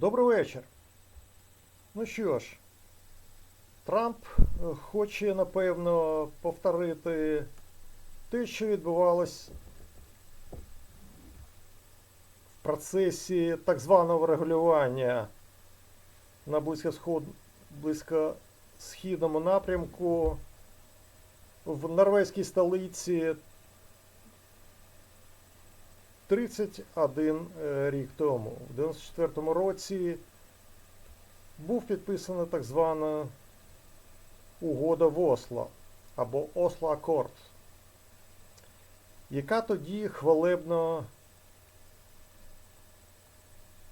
Добрий вечір. Ну що ж, Трамп е, хоче, напевно, повторити те, що відбувалось в процесі так званого регулювання на близькосхідному напрямку в норвезькій столиці 31 е, рік тому. У 94 році був підписана так звана угода в Осло або Осло Акорд, яка тоді хвалебно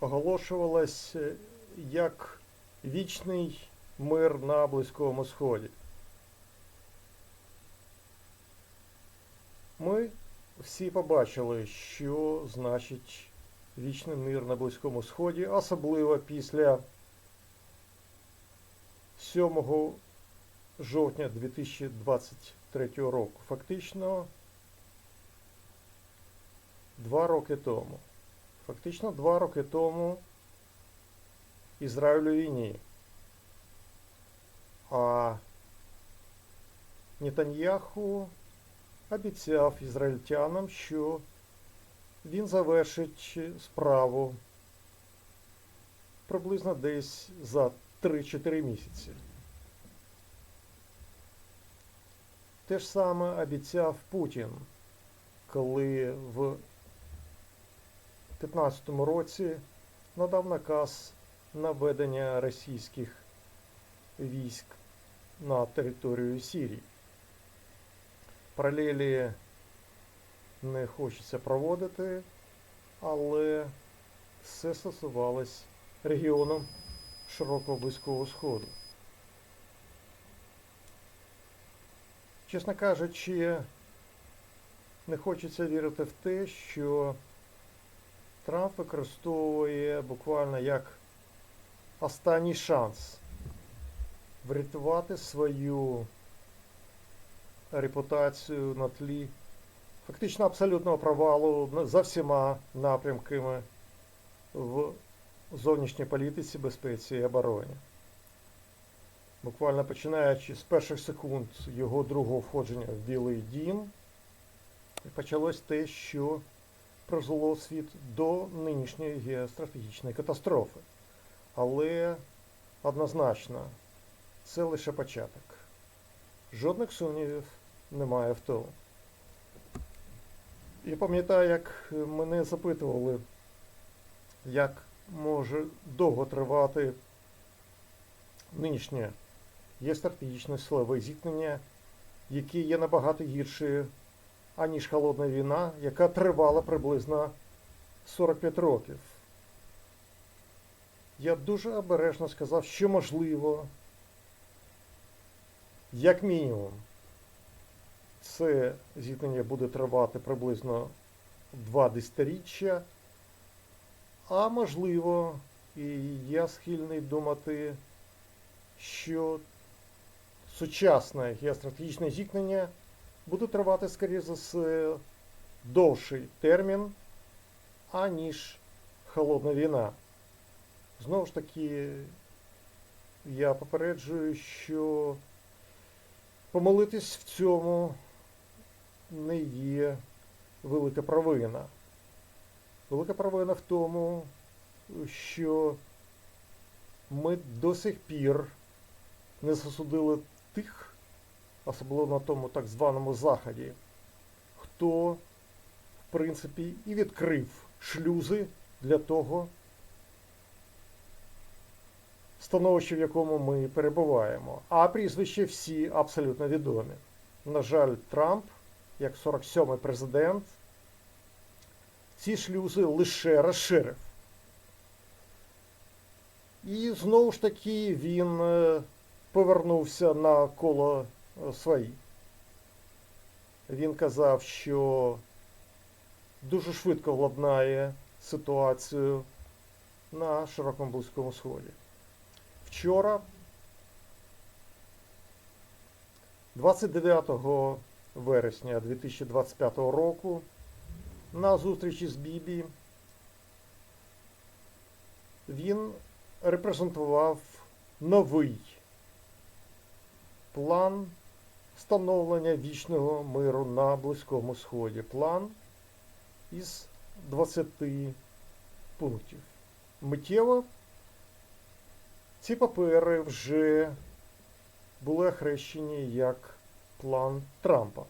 оголошувалась е, як вічний мир на Близькому Сході. Ми всі побачили, що значить вічний мир на Близькому Сході, особливо після 7 жовтня 2023 року. Фактично два роки тому. Фактично два роки тому Ізраїль у війні. А Нетаньяху обіцяв ізраїльтянам, що він завершить справу приблизно десь за 3-4 місяці. Те ж саме обіцяв Путін, коли в 2015 році надав наказ на введення російських військ на територію Сирії. Паралелі не хочеться проводити, але все стосувалось регіону Широкого Близького Сходу. Чесно кажучи, не хочеться вірити в те, що Трамп використовує буквально як останній шанс врятувати свою репутацію на тлі фактично абсолютного провалу за всіма напрямками в зовнішній політиці, безпеці і обороні. Буквально починаючи з перших секунд його другого входження в Білий Дім, почалось те, що призвело світ до нинішньої геостратегічної катастрофи. Але однозначно, це лише початок. Жодних сумнівів немає в тому. Я пам'ятаю, як мене запитували, як може довго тривати нинішнє є стратегічне силове зіткнення, яке є набагато гірше, аніж холодна війна, яка тривала приблизно 45 років. Я дуже обережно сказав, що можливо, як мінімум, це зіткнення буде тривати приблизно два десятиріччя, а можливо, і я схильний думати, що сучасне геостратегічне зіткнення буде тривати, скоріше за все, довший термін, аніж холодна війна. Знову ж таки, я попереджую, що помилитись в цьому не є велика провина. Велика провина в тому, що ми до сих пір не засудили тих, особливо на тому так званому Заході, хто, в принципі, і відкрив шлюзи для того становища, в якому ми перебуваємо. А прізвища всі абсолютно відомі. На жаль, Трамп, як 47-й президент, ці шлюзи лише розширив. І знову ж таки він е, повернувся на коло е, свої. Він казав, що дуже швидко владнає ситуацію на широкому близькому сході. Вчора, 29 вересня 2025 року, на зустрічі з Бібі він репрезентував новий план встановлення вічного миру на Близькому Сході. План із 20 пунктів. Миттєво ці папери вже були охрещені як план Трампа.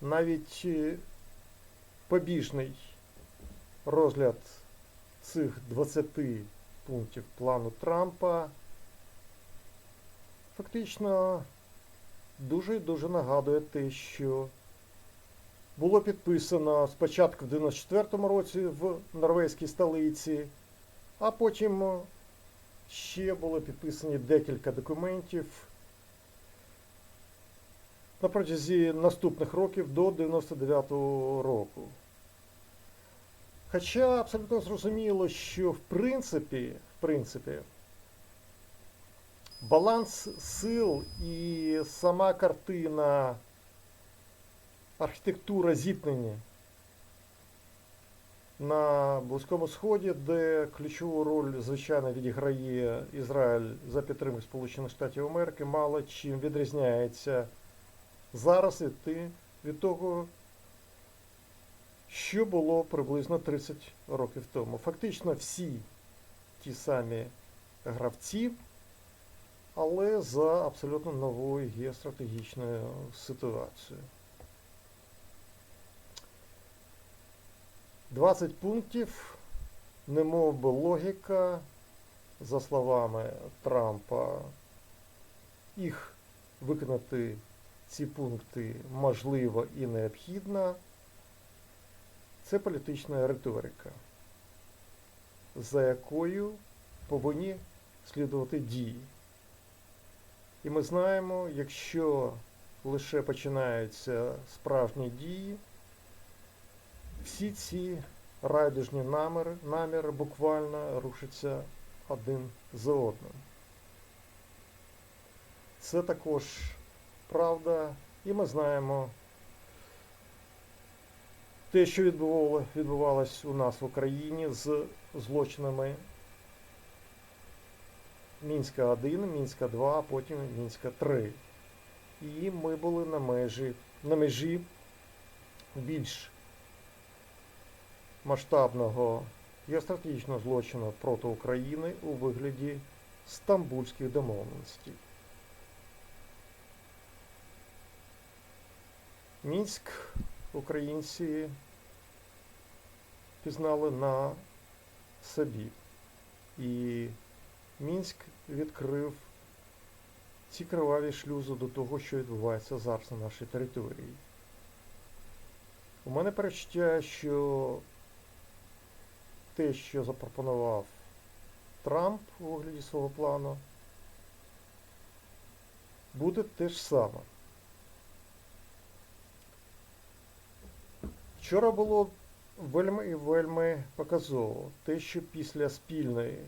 Навіть е, побіжний розгляд цих 20 пунктів плану Трампа фактично дуже і дуже нагадує те, що було підписано спочатку в 94-му році в норвезькій столиці, а потім ще було підписані декілька документів на протязі наступних років до 99-го року. Хоча абсолютно зрозуміло, що в принципі, в принципі, баланс сил і сама картина, архітектура зіткнення на Близькому Сході, де ключову роль, звичайно, відіграє Ізраїль за підтримки Сполучених Штатів Америки, мало чим відрізняється зараз від, ти- від того, що було приблизно 30 років тому. Фактично всі ті самі гравці, але за абсолютно новою геостратегічною ситуацією. 20 пунктів, немов би логіка, за словами Трампа, їх виконати ці пункти можливо і необхідно. Це політична риторика, за якою повинні слідувати дії. І ми знаємо, якщо лише починаються справжні дії, всі ці райдужні наміри, наміри буквально рушаться один за одним. Це також правда, і ми знаємо те, що відбувало, відбувалось у нас в Україні з злочинами Мінська 1, Мінська 2, а потім Мінська 3. І ми були на межі, на межі більш масштабного геостратегічного злочину проти України у вигляді стамбульських домовленостей. Мінськ українці пізнали на собі. І Мінськ відкрив ці криваві шлюзи до того, що відбувається зараз на нашій території. У мене перечуття, що те, що запропонував Трамп у вигляді свого плану, буде те ж саме. Вчора було вельми і вельми показово те, що після спільної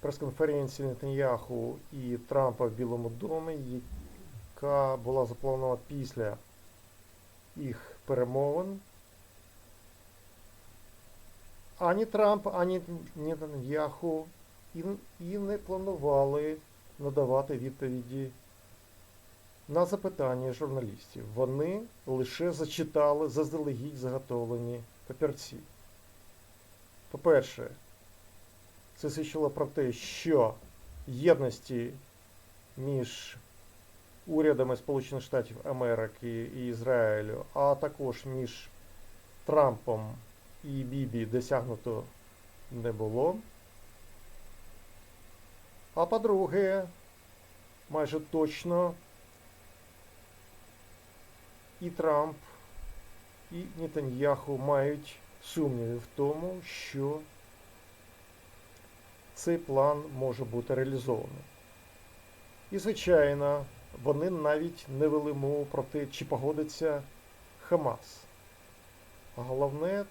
прес-конференції Нетаньяху і Трампа в Білому домі, яка була запланована після їх перемовин, ані Трамп, ані Нетаньяху і, і не планували надавати відповіді на запитання журналістів. Вони лише зачитали заздалегідь заготовлені папірці. По-перше, це свідчило про те, що єдності між урядами Сполучених Штатів Америки і Ізраїлю, а також між Трампом і Бібі досягнуто не було. А по-друге, майже точно і Трамп, і Нетаньяху мають сумніви в тому, що цей план може бути реалізований. І, звичайно, вони навіть не вели мову про те, чи погодиться Хамас. Головне,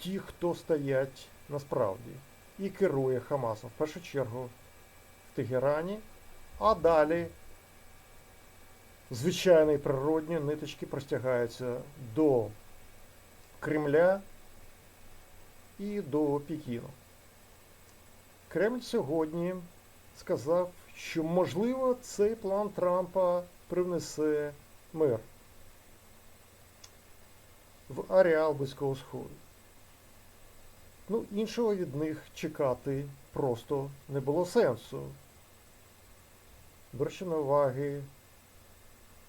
ті, хто стоять насправді і керує Хамасом, в першу чергу в Тегерані, а далі звичайні природні ниточки простягаються до Кремля і до Пекіну. Кремль сьогодні сказав, що можливо цей план Трампа привнесе мир в ареал Близького Сходу. Ну, іншого від них чекати просто не було сенсу. Беручи на уваги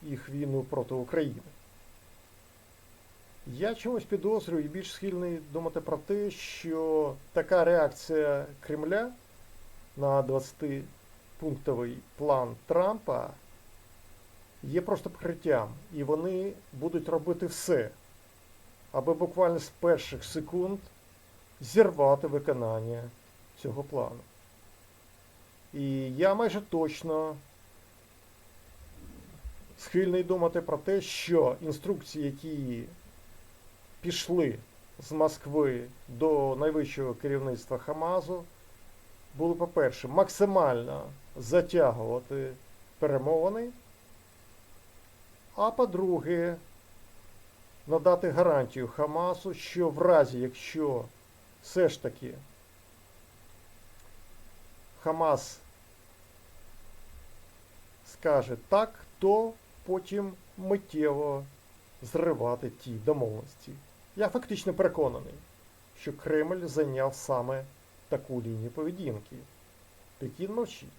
їх війну проти України. Я чомусь підозрюю і більш схильний думати про те, що така реакція Кремля на 20-пунктовий план Трампа є просто покриттям, і вони будуть робити все, аби буквально з перших секунд зірвати виконання цього плану. І я майже точно схильний думати про те, що інструкції, які пішли з Москви до найвищого керівництва Хамазу, були, по-перше, максимально затягувати перемовини, а по-друге, надати гарантію Хамасу, що в разі, якщо все ж таки Хамас скаже так, то потім миттєво зривати ті домовленості. Я фактично переконаний, що Кремль зайняв саме таку лінію поведінки. Пекін мовчить.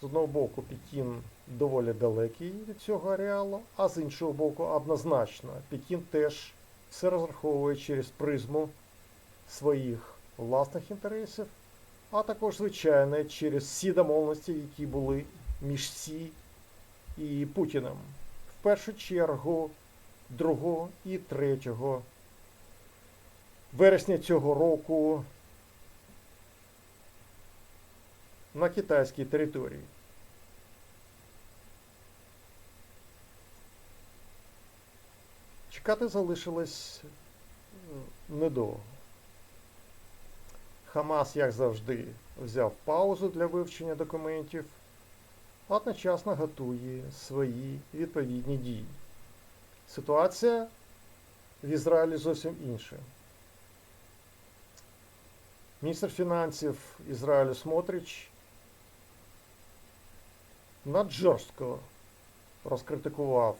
З одного боку, Пекін доволі далекий від цього ареалу, а з іншого боку, однозначно, Пекін теж все розраховує через призму своїх власних інтересів, а також, звичайно, через всі домовленості, які були між Сі і Путіним. В першу чергу 2 і 3 вересня цього року на китайській території. Чекати залишилось недовго. Хамас, як завжди, взяв паузу для вивчення документів, а одночасно готує свої відповідні дії. Ситуація в Ізраїлі зовсім інша. Міністр фінансів Ізраїлю Смотрич наджорстко розкритикував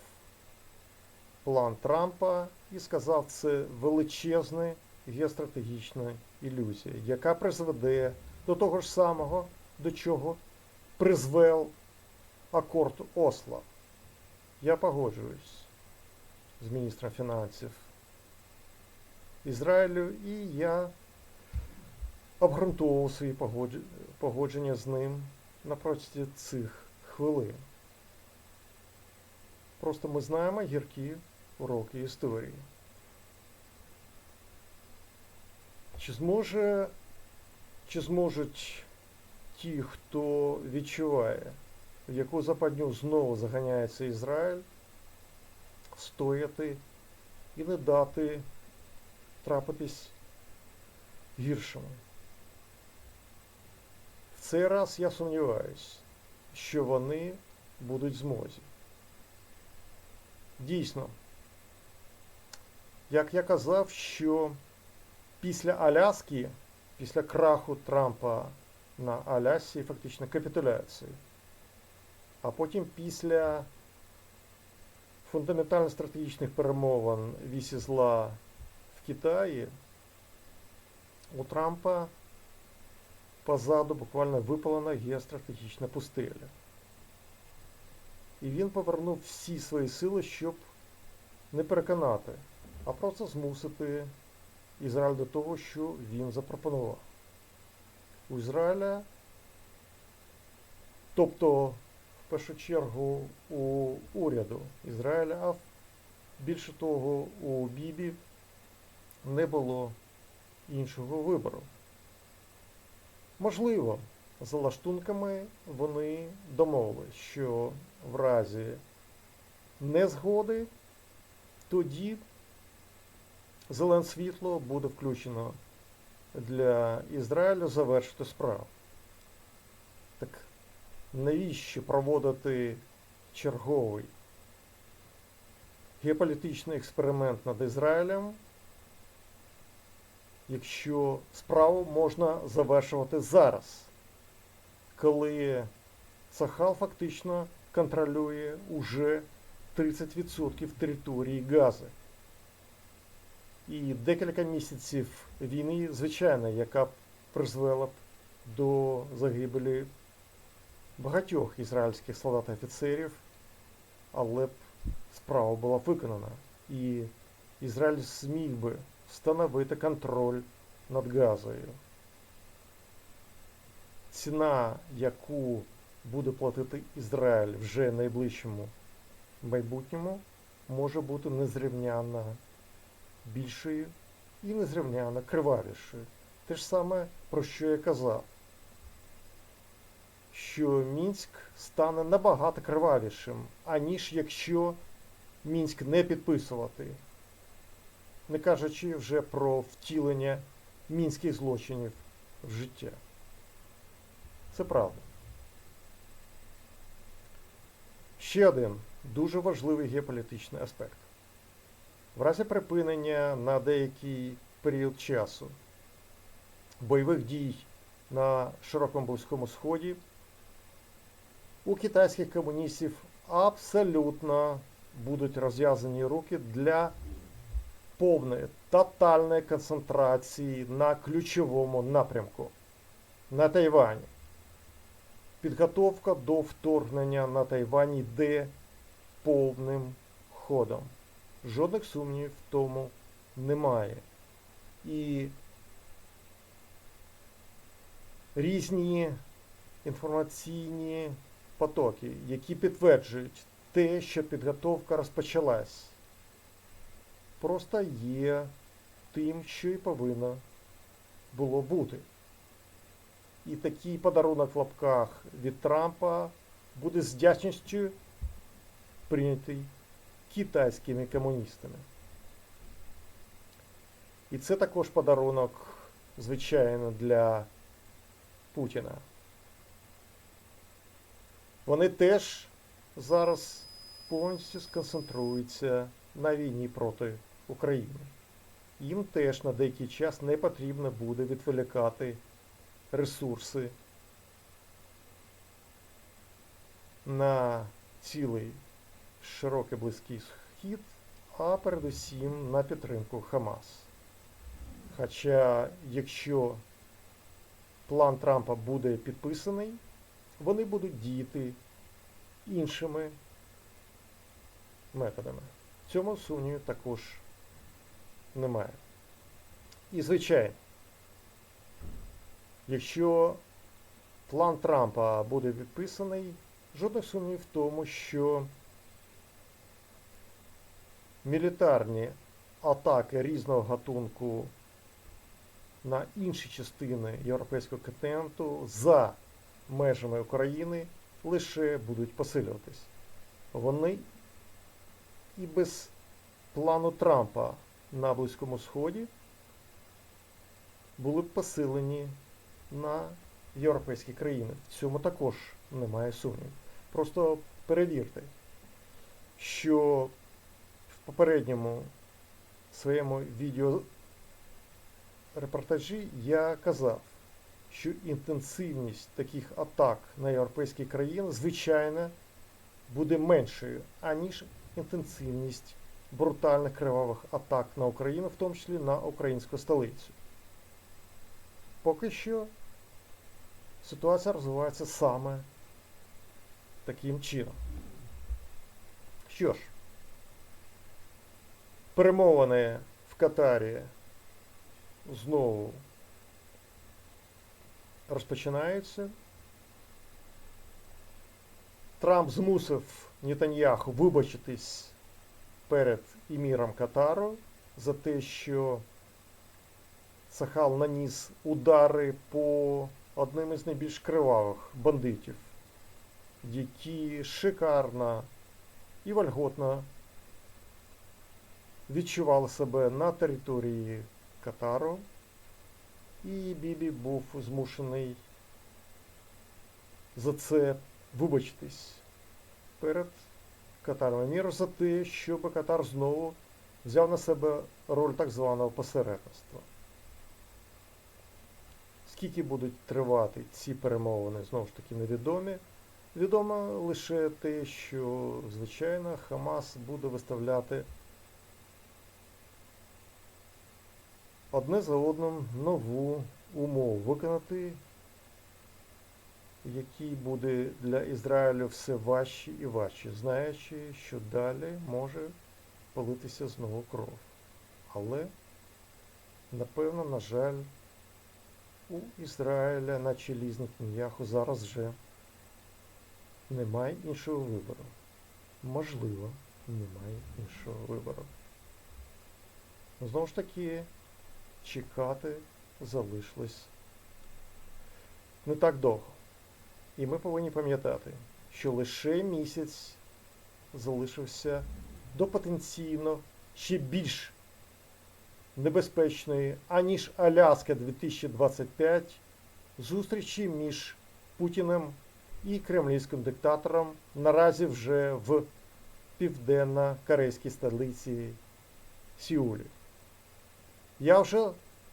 план Трампа і сказав, це величезна геостратегічна ілюзія, яка призведе до того ж самого, до чого призвел акорд Осла. Я погоджуюсь з міністром фінансів Ізраїлю, і я обґрунтовував свої погодження з ним на протязі цих хвилин. Просто ми знаємо гіркі уроки історії. Чи зможе, чи зможуть ті, хто відчуває, в яку западню знову заганяється Ізраїль, стояти і не дати трапитись гіршому? В цей раз я сумніваюсь, що вони будуть в змозі. Дійсно, як я казав, що після Аляски, після краху Трампа на Алясі, фактично капітуляції, а потім після фундаментально стратегічних перемовин вісі зла в Китаї, у Трампа позаду буквально випалена геостратегічна пустеля. І він повернув всі свої сили, щоб не переконати, а просто змусити Ізраїль до того, що він запропонував. У Ізраїля, тобто, в першу чергу, у уряду Ізраїля, а більше того, у Бібі не було іншого вибору. Можливо, за лаштунками вони домовились, що в разі незгоди тоді зелене світло буде включено для Ізраїлю завершити справу. Так навіщо проводити черговий геополітичний експеримент над Ізраїлем, якщо справу можна завершувати зараз, коли Сахал фактично контролює уже 30% території Гази. І декілька місяців війни, звичайно, яка б призвела б до загибелі багатьох ізраїльських солдат і офіцерів, але б справа була виконана. І Ізраїль зміг би встановити контроль над Газою. Ціна, яку буде платити Ізраїль вже найближчому майбутньому, може бути незрівнянно більшою і незрівнянно кривавішою. Те ж саме, про що я казав, що Мінськ стане набагато кривавішим, аніж якщо Мінськ не підписувати, не кажучи вже про втілення мінських злочинів в життя. Це правда. Ще один дуже важливий геополітичний аспект. В разі припинення на деякий період часу бойових дій на широкому Близькому Сході у китайських комуністів абсолютно будуть розв'язані руки для повної тотальної концентрації на ключовому напрямку на Тайвані. Підготовка до вторгнення на Тайвані йде повним ходом. Жодних сумнівів в тому немає. І різні інформаційні потоки, які підтверджують те, що підготовка розпочалась, просто є тим, що і повинно було бути. І такий подарунок в лапках від Трампа буде з вдячністю прийнятий китайськими комуністами. І це також подарунок, звичайно, для Путіна. Вони теж зараз повністю сконцентруються на війні проти України. Їм теж на деякий час не потрібно буде відволікати ресурси на цілий широкий близький схід, а передусім на підтримку Хамас. Хоча, якщо план Трампа буде підписаний, вони будуть діяти іншими методами. В цьому сумніву також немає. І, звичайно, якщо план Трампа буде підписаний, жодних сумнівів в тому, що мілітарні атаки різного гатунку на інші частини європейського континенту за межами України лише будуть посилюватись. Вони і без плану Трампа на Близькому Сході були б посилені на європейські країни. В цьому також немає сумнівів. Просто перевірте, що попередньому своєму відео репортажі я казав, що інтенсивність таких атак на європейські країни, звичайно, буде меншою, аніж інтенсивність брутальних кривавих атак на Україну, в тому числі на українську столицю. Поки що ситуація розвивається саме таким чином. Що ж, перемовини в Катарі знову розпочинаються. Трамп змусив Нетаньяху вибачитись перед іміром Катару за те, що Сахал наніс удари по одним із найбільш кривавих бандитів, які шикарно і вольготно відчували себе на території Катару. І Бібі був змушений за це вибачитись перед Катаром Еміру за те, щоб Катар знову взяв на себе роль так званого посередництва. Скільки будуть тривати ці перемовини, знову ж таки, невідомі. Відомо лише те, що, звичайно, Хамас буде виставляти одне за одним нову умову виконати, який буде для Ізраїлю все важче і важче, знаючи, що далі може политися знову кров. Але, напевно, на жаль, у Ізраїля на чолі з Нетаньяху зараз вже немає іншого вибору. Можливо, немає іншого вибору. Знову ж таки, чекати залишилось не так довго. І ми повинні пам'ятати, що лише місяць залишився до потенційно ще більш небезпечної, аніж Аляска 2025 зустрічі між Путіним і кремлівським диктатором наразі вже в південно-корейській столиці Сіулі. Я вже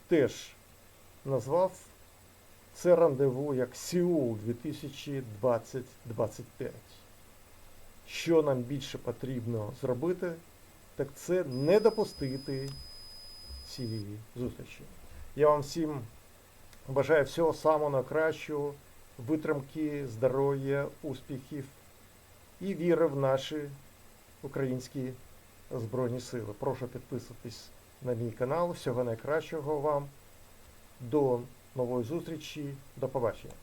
теж назвав це рандеву як Сеул 2020-25. Що нам більше потрібно зробити, так це не допустити цієї зустрічі. Я вам всім бажаю всього самого найкращого, витримки, здоров'я, успіхів і віри в наші українські Збройні Сили. Прошу підписуватись на мій канал. Всього найкращого вам. До нової зустрічі. До побачення.